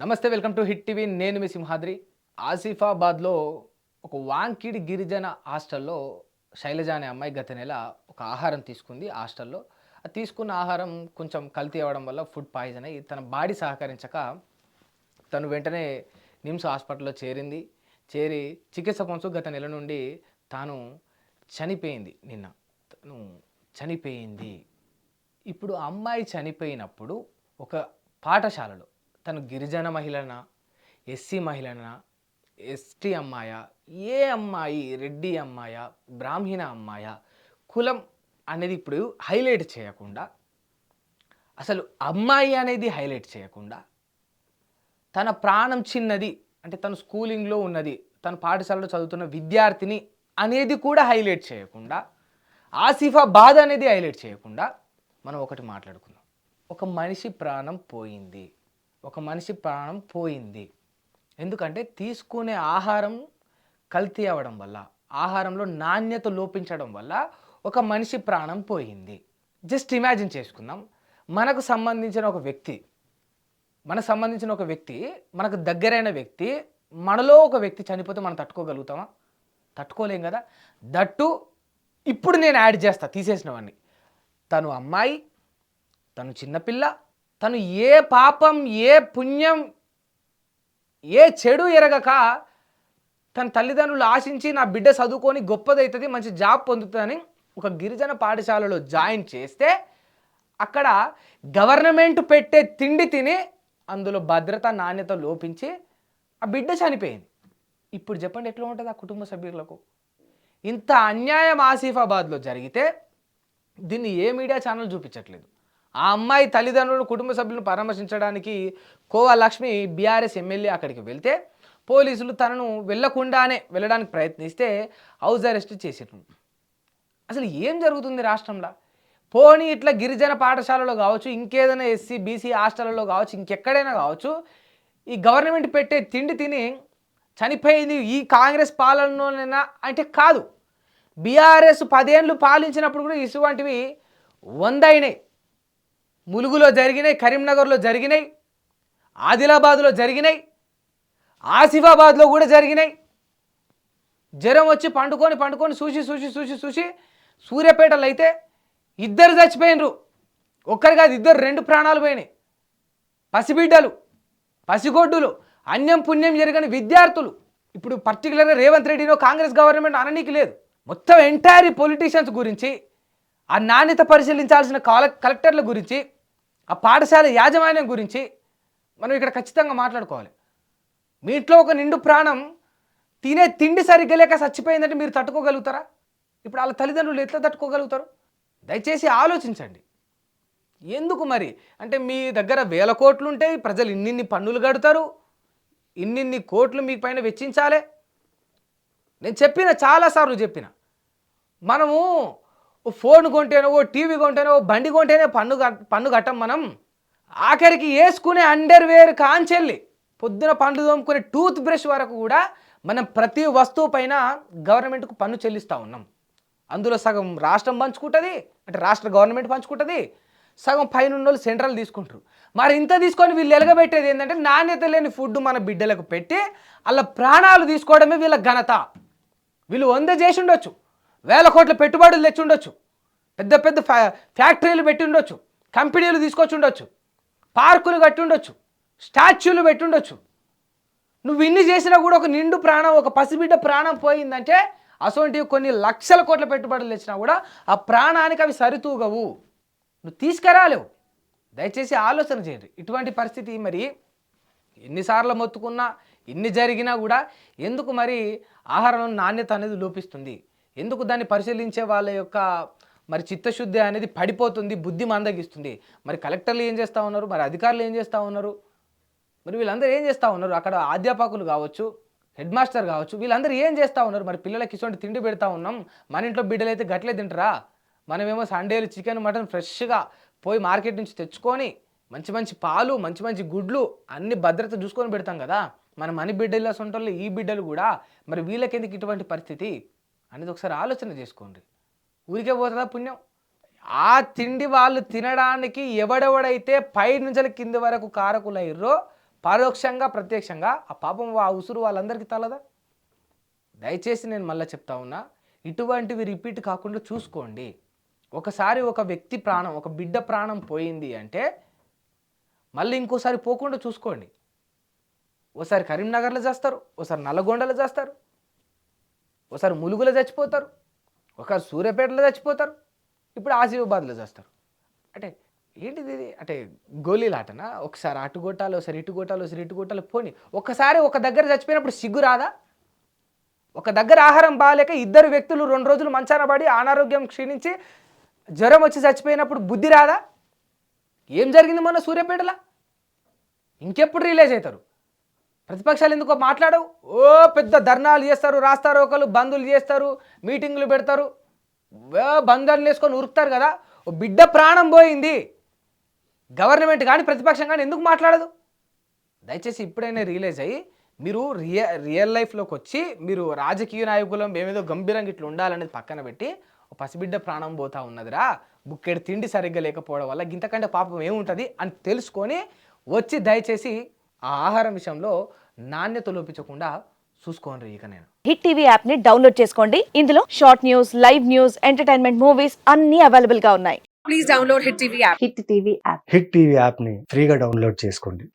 నమస్తే welcome to hit TV. నేను మీ సింహాద్రి. ఆసిఫాబాద్లో ఒక వాంకిడి గిరిజన హాస్టల్లో శైలజ అనే అమ్మాయి గత నెల ఒక ఆహారం తీసుకుంది హాస్టల్లో. అది తీసుకున్న ఆహారం కొంచెం కల్తీ అవ్వడం వల్ల ఫుడ్ పాయిజన్ అయ్యి తన బాడీ సహకరించక తను వెంటనే నిమ్స్ హాస్పిటల్లో చేరింది. చేరి చికిత్స పొంచు గత నెల నుండి తాను చనిపోయింది నిన్న. తను చనిపోయింది. ఇప్పుడు అమ్మాయి చనిపోయినప్పుడు ఒక పాఠశాలలో తను గిరిజన మహిళన? ఎస్సీ మహిళన? ఎస్టీ అమ్మాయ? ఏ అమ్మాయి? రెడ్డి అమ్మాయ? బ్రాహ్మణ అమ్మాయ? కులం అనేది ఇప్పుడు హైలైట్ చేయకుండా అసలు అమ్మాయి అనేది హైలైట్ చేయకుండా తన ప్రాణం చిన్నది అంటే తను స్కూలింగ్లో ఉన్నది తన పాఠశాలలో చదువుతున్న విద్యార్థిని అనేది కూడా హైలైట్ చేయకుండా ఆసిఫా బాధ అనేది హైలైట్ చేయకుండా మనం ఒకటి మాట్లాడుకుందాం. ఒక మనిషి ప్రాణం పోయింది. ఒక మనిషి ప్రాణం పోయింది. ఎందుకంటే తీసుకునే ఆహారం కల్తీ అవ్వడం వల్ల ఆహారంలో నాణ్యత లోపించడం వల్ల ఒక మనిషి ప్రాణం పోయింది. జస్ట్ ఇమాజిన్ చేసుకుందాం మనకు సంబంధించిన ఒక వ్యక్తి మనకు సంబంధించిన ఒక వ్యక్తి మనకు దగ్గరైన వ్యక్తి మనలో ఒక వ్యక్తి చనిపోతే మనం తట్టుకోగలుగుతామా? తట్టుకోలేం కదా? దట్టు ఇప్పుడు నేను యాడ్ చేస్తా తీసేసినవన్నీ. తను అమ్మాయి తను చిన్నపిల్ల తను ఏ పాపం ఏ పుణ్యం ఏ చెడు ఎరగక తన తల్లిదండ్రులు ఆశించి నా బిడ్డ చదువుకొని గొప్పదవుతుంది మంచి జాబ్ పొందుతుందని ఒక గిరిజన పాఠశాలలో జాయిన్ చేస్తే అక్కడ గవర్నమెంట్ పెట్టే తిండి తిని అందులో భద్రత నాణ్యత లోపించి ఆ బిడ్డ చనిపోయింది. ఇప్పుడు చెప్పండి ఎట్లా ఉంటుంది ఆ కుటుంబ సభ్యులకు? ఇంత అన్యాయం ఆసిఫాబాద్లో జరిగితే దీన్ని ఏ మీడియా ఛానల్ చూపించట్లేదు. ఆ అమ్మాయి తల్లిదండ్రులు కుటుంబ సభ్యులను పరామర్శించడానికి కోవా లక్ష్మి బీఆర్ఎస్ ఎమ్మెల్యే అక్కడికి వెళ్తే పోలీసులు తనను వెళ్ళకుండానే వెళ్ళడానికి ప్రయత్నిస్తే హౌస్ అరెస్ట్ చేసేటం అసలు ఏం జరుగుతుంది రాష్ట్రంలో? పోనీ ఇట్లా గిరిజన పాఠశాలలో కావచ్చు ఇంకేదైనా ఎస్సీ బీసీ హాస్టల్లో కావచ్చు ఇంకెక్కడైనా కావచ్చు ఈ గవర్నమెంట్ పెట్టే తిండి తిని చనిపోయింది ఈ కాంగ్రెస్ పాలనలోనైనా? అంటే కాదు. బీఆర్ఎస్ పదేళ్ళు పాలించినప్పుడు కూడా ఇటువంటివి వంద అయినాయి ములుగులో జరిగినాయి కరీంనగర్లో జరిగినాయి ఆదిలాబాద్లో జరిగినాయి ఆసిఫాబాద్లో కూడా జరిగినాయి. జ్వరం వచ్చి పండుకొని పండుకొని చూసి చూసి చూసి చూసి సూర్యాపేటలో అయితే ఇద్దరు చచ్చిపోయినరు. ఒక్కరు కాదు ఇద్దరు రెండు ప్రాణాలు పోయినాయి. పసిబిడ్డలు పసిగొడ్డులు అన్యం పుణ్యం జరిగిన విద్యార్థులు. ఇప్పుడు పర్టికులర్గా రేవంత్ రెడ్డినో కాంగ్రెస్ గవర్నమెంట్ అననీకి లేదు. మొత్తం ఎంటైర్ పొలిటీషియన్స్ గురించి ఆ నాణ్యత పరిశీలించాల్సిన కాల కలెక్టర్ల గురించి ఆ పాఠశాల యాజమాన్యం గురించి మనం ఇక్కడ ఖచ్చితంగా మాట్లాడుకోవాలి. మీ ఇంట్లో ఒక నిండు ప్రాణం తినే తిండి సరిగ్గా లేక చచ్చిపోయిందంటే మీరు తట్టుకోగలుగుతారా? ఇప్పుడు వాళ్ళ తల్లిదండ్రులు ఎట్లా తట్టుకోగలుగుతారు? దయచేసి ఆలోచించండి. ఎందుకు మరి? అంటే మీ దగ్గర వేల కోట్లు ఉంటాయి ప్రజలు ఇన్నిన్ని పన్నులు కడతారు ఇన్నిన్ని కోట్లు మీ పైన వెచ్చించాలి? నేను చెప్పిన చాలాసార్లు చెప్పిన. మనము ఓ ఫోన్ కొంటేనో ఓ టీవీ కొంటేనో ఓ బండి కొంటేనే పన్ను పన్ను కట్టం మనం. ఆఖరికి వేసుకునే అండర్ వేర్ కాంచెల్లి. పొద్దున పండ్లు తోముకునే టూత్ బ్రష్ వరకు కూడా మనం ప్రతి వస్తువు పైన గవర్నమెంట్కు పన్ను చెల్లిస్తూ ఉన్నాం. అందులో సగం రాష్ట్రం పంచుకుంటుంది అంటే రాష్ట్ర గవర్నమెంట్ పంచుకుంటుంది సగం పైన వాళ్ళు సెంట్రల్ తీసుకుంటారు. మరి ఇంత తీసుకొని వీళ్ళు ఎలగబెట్టేది ఏంటంటే నాణ్యత లేని ఫుడ్ మన బిడ్డలకు పెట్టి వాళ్ళ ప్రాణాలు తీసుకోవడమే వీళ్ళ ఘనత. వీళ్ళు వంద చేసి ఉండొచ్చు. వేల కోట్ల పెట్టుబడులు తెచ్చి ఉండొచ్చు. పెద్ద పెద్ద ఫ్యా ఫ్యాక్టరీలు పెట్టి ఉండొచ్చు. కంపెనీలు తీసుకొచ్చి ఉండొచ్చు. పార్కులు కట్టి ఉండొచ్చు. స్టాచ్యూలు పెట్టి ఉండొచ్చు. నువ్వు ఇన్ని చేసినా కూడా ఒక నిండు ప్రాణం ఒక పసిబిడ్డ ప్రాణం పోయిందంటే అసొంటివి కొన్ని లక్షల కోట్ల పెట్టుబడులు తెచ్చినా కూడా ఆ ప్రాణానికి అవి సరితూగవు. నువ్వు తీసుకురాలేవు. దయచేసి ఆలోచన చేయండి. ఇటువంటి పరిస్థితి మరి ఎన్నిసార్లు మొత్తుకున్నా ఎన్ని జరిగినా కూడా ఎందుకు మరి ఆహారం నాణ్యత అనేది లోపిస్తుంది? ఎందుకు దాన్ని పరిశీలించే వాళ్ళ యొక్క మరి చిత్తశుద్ధి అనేది పడిపోతుంది బుద్ధి మందగిస్తుంది. మరి కలెక్టర్లు ఏం చేస్తూ ఉన్నారు? మరి అధికారులు ఏం చేస్తూ ఉన్నారు? మరి వీళ్ళందరూ ఏం చేస్తూ ఉన్నారు? అక్కడ అధ్యాపకులు కావచ్చు హెడ్ మాస్టర్ కావచ్చు వీళ్ళందరూ ఏం చేస్తూ ఉన్నారు? మరి పిల్లలకి ఇటువంటి తిండి పెడతా ఉన్నాం. మన ఇంట్లో బిడ్డలు అయితే గట్లే తింటారా? మనమేమో సండేలు చికెన్ మటన్ ఫ్రెష్గా పోయి మార్కెట్ నుంచి తెచ్చుకొని మంచి మంచి పాలు మంచి మంచి గుడ్లు అన్ని భద్రత చూసుకొని పెడతాం కదా? మన మని బిడ్డల సొంటల్లో ఈ బిడ్డలు కూడా. మరి వీళ్ళకెందుకు ఇటువంటి పరిస్థితి? అనేది ఒకసారి ఆలోచన చేసుకోండి. ఊరికే పోతుందా పుణ్యం? ఆ తిండి వాళ్ళు తినడానికి ఎవడెవడైతే పై నుంచి కింద వరకు కారకులయ్యో పరోక్షంగా ప్రత్యక్షంగా ఆ పాపం ఆ ఉసురు వాళ్ళందరికీ తలదా? దయచేసి నేను మళ్ళీ చెప్తా ఉన్నా ఇటువంటివి రిపీట్ కాకుండా చూసుకోండి. ఒకసారి ఒక వ్యక్తి ప్రాణం ఒక బిడ్డ ప్రాణం పోయింది అంటే మళ్ళీ ఇంకోసారి పోకుండా చూసుకోండి. ఓసారి కరీంనగర్లో చేస్తారు ఓసారి నల్లగొండలో చేస్తారు ఒకసారి ములుగులో చచ్చిపోతారు ఒకసారి సూర్యాపేటలో చచ్చిపోతారు ఇప్పుడు ఆసిఫాబాద్లో చేస్తారు. అంటే ఏంటిది ఇది? అంటే గోళీలాటనా ఒకసారి అటు కొట్టాలి ఒకసారి ఇటు కొట్టాలి ఒకసారి ఇటు కొట్టాలి పోని ఒకసారి ఒక దగ్గర చచ్చిపోయినప్పుడు సిగ్గు రాదా? ఒక దగ్గర ఆహారం బాగాలేక ఇద్దరు వ్యక్తులు రెండు రోజులు మంచాన పడి అనారోగ్యం క్షీణించి జ్వరం వచ్చి చచ్చిపోయినప్పుడు బుద్ధి రాదా? ఏం జరిగింది మొన్న సూర్యాపేటలో? ఇంకెప్పుడు రిలీజ్ అవుతారు? ప్రతిపక్షాలు ఎందుకో మాట్లాడవు. ఓ పెద్ద ధర్నాలు చేస్తారు రాస్తారు ఒకరు బంధులు చేస్తారు మీటింగులు పెడతారు. బంధాలు వేసుకొని ఉరుకుతారు కదా. ఓ బిడ్డ ప్రాణం పోయింది. గవర్నమెంట్ కానీ ప్రతిపక్షం కానీ ఎందుకు మాట్లాడదు? దయచేసి ఇప్పుడైనా రియలైజ్ అయ్యి మీరు రియ రియల్ లైఫ్లోకి వచ్చి మీరు రాజకీయ నాయకులం మేమేదో గంభీరంగా ఇట్లా ఉండాలనేది పక్కన పెట్టి పసిబిడ్డ ప్రాణం పోతా ఉన్నదిరా. బుక్కెడు తిండి సరిగ్గా లేకపోవడం వల్ల ఇంతకంటే పాపం ఏముంటుంది అని తెలుసుకొని వచ్చి దయచేసి ఆ ఆహారం విషయంలో నాణ్యత లోపించకుండా చూసుకోండి ఇక నేను. హిట్ టీవీ యాప్ని డౌన్లోడ్ చేసుకోండి. ఇందులో short news live news entertainment movies అన్ని అవైలబుల్గా ఉన్నాయి. please download Hit TV app. Hit TV app. Hit TV యాప్ని ఫ్రీగా డౌన్లోడ్ చేసుకోండి.